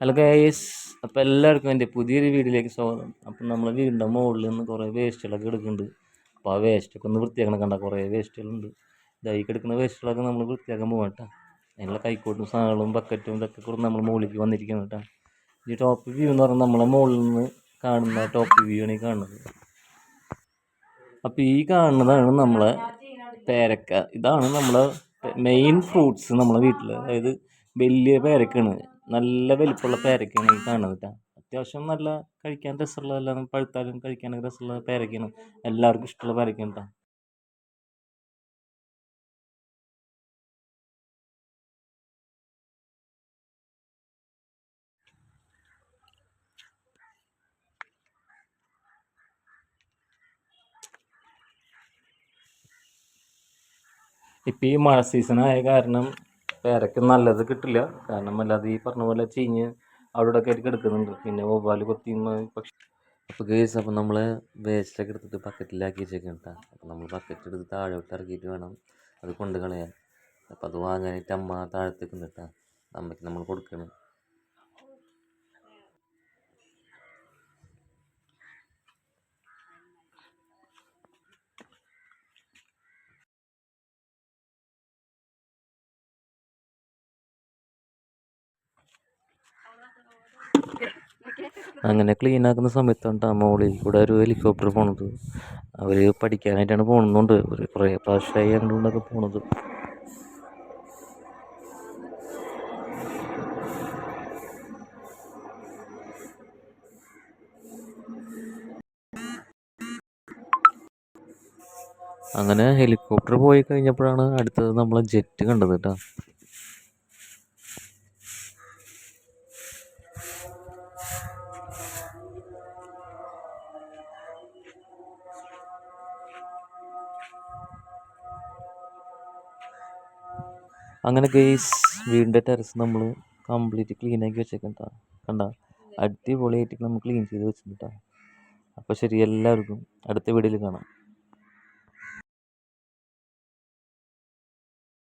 Hello guys അപ്പോൾ എല്ലാവർക്കും എന്റെ പുതിയൊരു വീട്ടിലേക്ക് സ്വാഗതം. അപ്പം നമ്മൾ വീടിന്റെ മുകളിൽ നിന്ന് കുറേ വേസ്റ്റുകളൊക്കെ എടുക്കുന്നുണ്ട്. അപ്പോൾ ആ വേസ്റ്റൊക്കെ ഒന്ന് വൃത്തിയാക്കണം കണ്ട കുറേ വേസ്റ്റുകളുണ്ട്. ഇതായി കിടക്കുന്ന വേസ്റ്റുകളൊക്കെ നമ്മൾ വൃത്തിയാക്കാൻ പോകാം കേട്ടോ അതിനുള്ള കൈക്കോട്ടും സാധനങ്ങളും ബക്കറ്റും ഇതൊക്കെ കൂടെ നമ്മൾ മുകളിലേക്ക് വന്നിരിക്കുന്നു കേട്ടോ ഈ ടോപ്പ് വ്യൂ എന്ന് പറഞ്ഞാൽ നമ്മളെ മുകളിൽ നിന്ന് കാണുന്ന ടോപ്പ് വ്യൂ ആണ് ഈ കാണുന്നത്. അപ്പോൾ ഈ കാണുന്നതാണ് നമ്മളെ പേരക്ക. ഇതാണ് നമ്മളെ മെയിൻ ഫ്രൂട്ട്സ് നമ്മളെ വീട്ടിൽ അതായത് വലിയ പേരക്കാണ് നല്ല വലിപ്പമുള്ള പേരക്കയാണ് ഈ കാണുന്നത് കേട്ടോ. അത്യാവശ്യം നല്ല കഴിക്കാൻ രസമുള്ളതല്ല പഴുത്താലും കഴിക്കാനൊക്കെ രസമുള്ള പേരക്കയാണ്. എല്ലാവർക്കും ഇഷ്ടമുള്ള പേരക്കയാണ് കേട്ടോ. ഇപ്പം ഈ മഴ സീസൺ ആയ കാരണം പേരയ്ക്ക് നല്ലത് കിട്ടില്ല. കാരണം അല്ലാതെ ഈ പറഞ്ഞ പോലെ ചീഞ്ഞ് അവിടെ ഒക്കെ ആയിട്ട് കിടക്കുന്നുണ്ട്. പിന്നെ വവ്വാൽ കൊത്തി പക്ഷി അപ്പോൾ കേസ് അപ്പോൾ നമ്മൾ വേസ്റ്റൊക്കെ എടുത്തിട്ട് ബക്കറ്റിലാക്കി വെച്ചേക്കാം കേട്ടോ അപ്പോൾ നമ്മൾ ബക്കറ്റ് എടുത്ത് താഴോട്ട് ഇറക്കിയിട്ട് വേണം അത് കൊണ്ട് കളയാൻ. അപ്പോൾ അത് വാങ്ങാനായിട്ട് അമ്മ താഴത്തേക്ക് നിട്ടാ അമ്മയ്ക്ക് നമ്മൾ കൊടുക്കണം. അങ്ങനെ ക്ലീൻ ആക്കുന്ന സമയത്താണ് ട്ടാ മുകളിൽ കൂടെ ഒരു ഹെലികോപ്റ്റർ പോണത്. അവർ പഠിക്കാനായിട്ടാണ് പോണുന്നുണ്ട്. ഒരു കുറേ പ്രാവശ്യമായി അങ്ങോട്ടൊക്കെ പോണത്. അങ്ങനെ ഹെലികോപ്റ്റർ പോയി കഴിഞ്ഞപ്പോഴാണ് അടുത്തത് നമ്മളെ ജെറ്റ് കണ്ടത് കേട്ടോ അങ്ങനെ ഗെയ്സ് വീടിന്റെ ടെറസ് നമ്മൾ കംപ്ലീറ്റ് ക്ലീൻ ആക്കി വെച്ചേക്കാം കേട്ടോ കണ്ട? അടിപൊളിയായിട്ട് നമ്മൾ ക്ലീൻ ചെയ്ത് വെച്ചിട്ടുണ്ട് അപ്പോൾ ശരി എല്ലാവർക്കും അടുത്ത വീഡിയോയിൽ കാണാം.